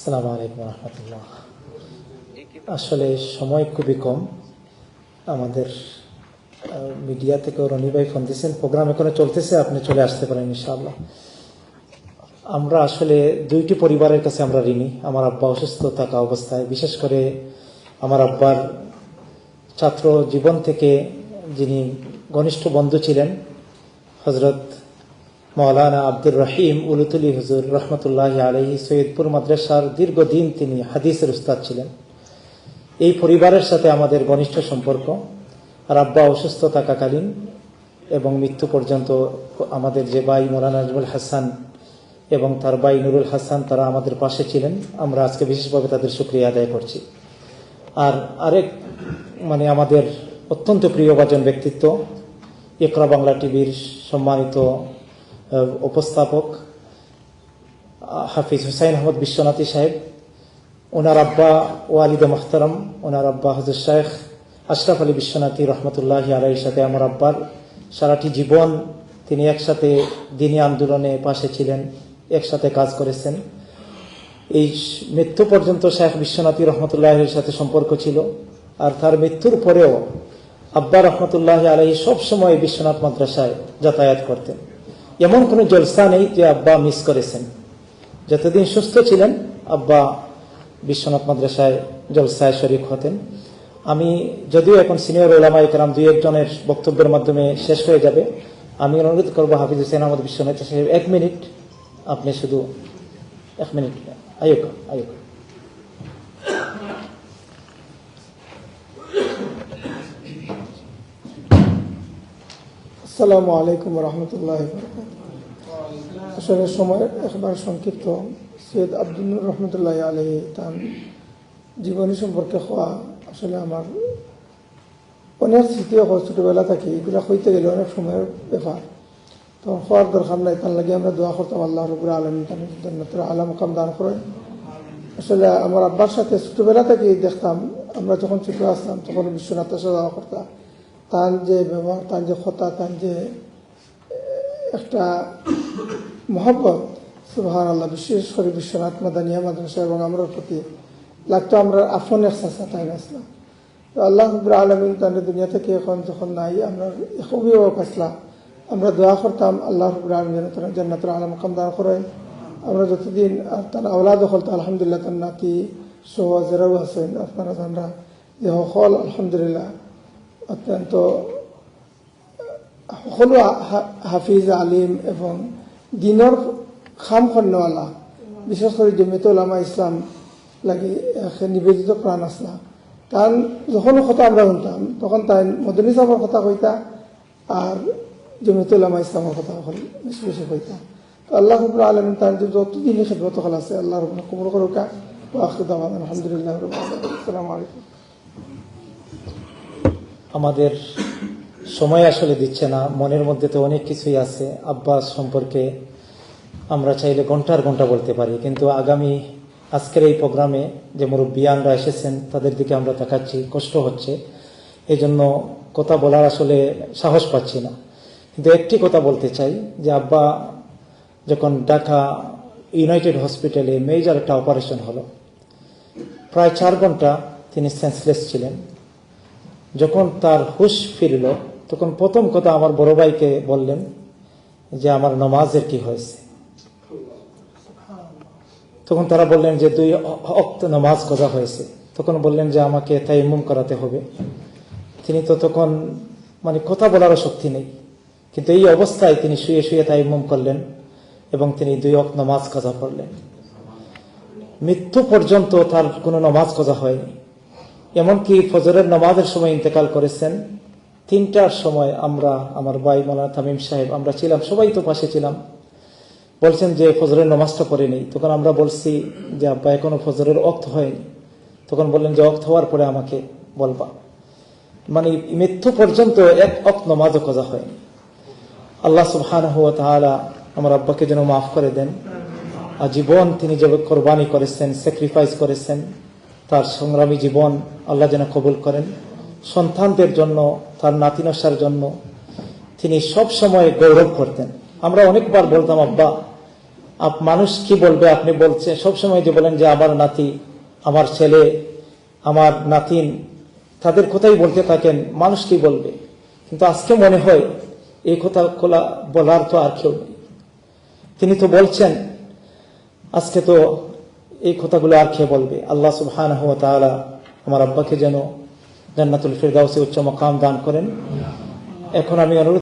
আসসালামু আলাইকুম রহমতুল্লাহ। আসলে সময় খুবই কম। আমাদের মিডিয়া থেকে রনি ভাই ফোন দিয়েছেন। প্রোগ্রাম এখানে চলতেছে, আপনি চলে আসতে পারেন ইনশাআল্লাহ। আমরা আসলে দুইটি পরিবারের কাছে আমরা ঋণী। আমার আব্বা অসুস্থ থাকা অবস্থায়। বিশেষ করে আমার আব্বার ছাত্র জীবন থেকে যিনি ঘনিষ্ঠ বন্ধু ছিলেন হজরত মৌলানা আব্দুর রহিম উলুতুলি হুজুর রহমতুল্লাহ আলহি সৈয়দপুর মাদ্রাসার দীর্ঘদিন তিনি হাদিসের উস্তাদ ছিলেন। এই পরিবারের সাথে আমাদের ঘনিষ্ঠ সম্পর্ক আর আব্বা অসুস্থ থাকাকালীন এবং মৃত্যু পর্যন্ত আমাদের যে ভাই মৌলানা নাজমুল হাসান এবং তার ভাই নুরুল হাসান তারা আমাদের পাশে ছিলেন। আমরা আজকে বিশেষভাবে তাদের সুক্রিয়া আদায় করছি। আর আরেক মানে আমাদের অত্যন্ত প্রিয় প্রিয়ভাজন ব্যক্তিত্ব ইকরা বাংলা টিভির সম্মানিত উপস্থাপক হাফিজ হুসাইন আহমদ বিশ্বনাথী সাহেব ওনার আব্বা ওয়ালিদে মোখতারম ওনার আব্বা হজর শেখ আশরাফ আলী বিশ্বনাথী রহমতুল্লাহ আলাইয়ের সাথে আমার আব্বার সারাটি জীবন তিনি একসাথে দিনী আন্দোলনে পাশে ছিলেন, একসাথে কাজ করেছেন। এই মৃত্যু পর্যন্ত শেখ বিশ্বনাথী রহমতুল্লাহের সাথে সম্পর্ক ছিল, আর তার মৃত্যুর পরেও আব্বা রহমতুল্লাহ আলহী সবসময় বিশ্বনাথ মাদ্রাসায় যাতায়াত করতেন। এমন কোনো জলসা নেই যে আব্বা মিস করেছেন। যতদিন সুস্থ ছিলেন, আব্বা বিশ্বনাথ মাদ্রাসায় জলসায় শরিক হতেন। আমি যদিও এখন সিনিয়র ওলামা একরাম দুই একজনের বক্তব্যের মাধ্যমে শেষ হয়ে যাবে, আমি অনুরোধ করব হাফিজ হুসেন আহমদ বিশ্বনাথ সাহেব, এক মিনিট, আপনি শুধু এক মিনিট আয়ুক আয়ুক আসসালামু আলাইকুম রহমতুল্লাহ আসলে সময় একবার সংক্ষিপ্ত সৈয়দ আব্দুল রহমতুল্লাহ আলহী তার জীবনী সম্পর্কে হওয়া আসলে আমার অনেক স্মৃতি হয় ছোটোবেলা থেকে এগুলা হইতে গেলে অনেক সময়ের ব্যাপার। তো হওয়ার দরকার নাই, তার লাগে আমরা দোয়া করতাম, আল্লাহ রবুর আলম জান্নাতের আলম কাম দান করেন। আসলে আমার আব্বার সাথে ছোটবেলা থেকে দেখতাম, আমরা যখন ছোটো আসতাম, তখন বিশ্বনাথের সাথে দোয়া করতাম। তার যে ব্যবহার, তার যে কথা, তার যে একটা মহব্বত সুবাহান আল্লাহ বিশেষ করে বিশ্বনাথ মাদানিয়া মাদ্রাসা এবং আমরার প্রতি লাগতো আমরা আফন একসাথে তাই আসলাম তো আল্লাহ রব্বুল আলমিন তার দুনিয়া থেকে এখন যখন নাই, আমরা অভিভাবক আসলাম আমরা দোয়া করতাম, আল্লাহ আলমিন তারা জান্নাতুল আলম কাম দান করেন। আমরা যতদিন তার আওলাদ হল, তো আলহামদুলিল্লাহ তার নাতি সোহাজেরাও আছেন, আপনারা জানরা, যে হল, আলহামদুলিল্লাহ। অত্যন্ত সকলো হাফিজ আলিম এবং দিনৰ খাম খন্নৱালা বিশেষ করে জমিয়তুল উলামা ইসলাম লাগে নিবেদিত প্রাণ আসলা তার যখন কথা আমরা শুনতাম, তখন তাই মদনী সাহেবের কথা কইতা আর জমিয়তুল উলামা ইসলামের কথা বেশি বেশি কইতা। তো আল্লাহ রবুল আলমিন তার যে যত দিনই খেদমত আছে। আল্লাহ রবুল কবুল করুকা। ওয়াখির আলহামদুলিল্লাহ রবিল আসসালামু আলাইকুম। আমাদের সময় আসলে দিচ্ছে না, মনের মধ্যে তো অনেক কিছুই আছে। আব্বাস সম্পর্কে আমরা চাইলে ঘণ্টার ঘণ্টা বলতে পারি, কিন্তু আগামী আজকের এই প্রোগ্রামে যে মুরব্বিয়ানরা এসেছেন, তাদের দিকে আমরা দেখাচ্ছি কষ্ট হচ্ছে। এই জন্য কথা বলার আসলে সাহস পাচ্ছি না। কিন্তু একটি কথা বলতে চাই, যে আব্বা যখন ঢাকা ইউনাইটেড হসপিটালে মেজর একটা অপারেশন হলো, প্রায় চার ঘণ্টা তিনি সেন্সলেস ছিলেন। যখন তার হুশ ফিরল, তখন প্রথম কথা আমার বড় ভাইকে বললেন যে, আমার নমাজের কি হয়েছে? তখন তারা বললেন যে, দুই অক্ত নামাজ কথা হয়েছে? তখন বললেন যে, আমাকে তাই তাইমুম করাতে হবে। তিনি তো তখন মানে কথা বলারও শক্তি নেই, কিন্তু এই অবস্থায় তিনি শুয়ে শুয়ে তাই তাইমুম করলেন এবং তিনি দুই অক্ত নামাজ কাজা পড়লেন। মৃত্যু পর্যন্ত তার কোনো নামাজ কাজা হয়নি। এমনকি ফজরের নামাজের সময় ইন্তেকাল করেছেন। তিনটার সময় আমরা, আমার ভাই মালানা তামিম সাহেব, আমরা ছিলাম, সবাই তো পাশে ছিলাম। বলছেন যে ফজরের নামাজটা পড়ে নেই। তখন আমরা বলছি যে, আব্বা, এখনও ফজরের অক্ত হয়নি। তখন বললেন যে অক্ত হওয়ার পরে আমাকে বলবা। মানে মৃত্যু পর্যন্ত এক অক্ত নামাজও কজা হয়নি। আল্লাহ সুবহানাহু ওয়া তাআলা আমার আব্বাকে যেন মাফ করে দেন। আজীবন তিনি যে কোরবানি করেছেন, স্যাক্রিফাইস করেছেন তার সংগ্রামী জীবন আল্লাহ যেন কবুল করেন। সন্তানদের জন্য, তার নাতিনসার জন্য তিনি সব সময় গৌরব করতেন। আমরা অনেকবার বলতাম, আব্বা, আপ- মানুষ কি বলবে? আপনি বলছেন সবসময় যে বলেন যে আমার নাতি, আমার ছেলে, আমার নাতিন, তাদের কথাই বলতে থাকেন, মানুষ কি বলবে? কিন্তু আজকে মনে হয়, এই কথা খোলা বলার তো আর কেউ নেই। তিনি তো বলছেন, আজকে তো এই কথাগুলো আর খেয়ে বলবে? আল্লাহ সুহান আমার আব্বাকে যেন জান্নাতুল ফিরদাউসে উচ্চ মকাম দান করেন। এখন আমি অনুরোধ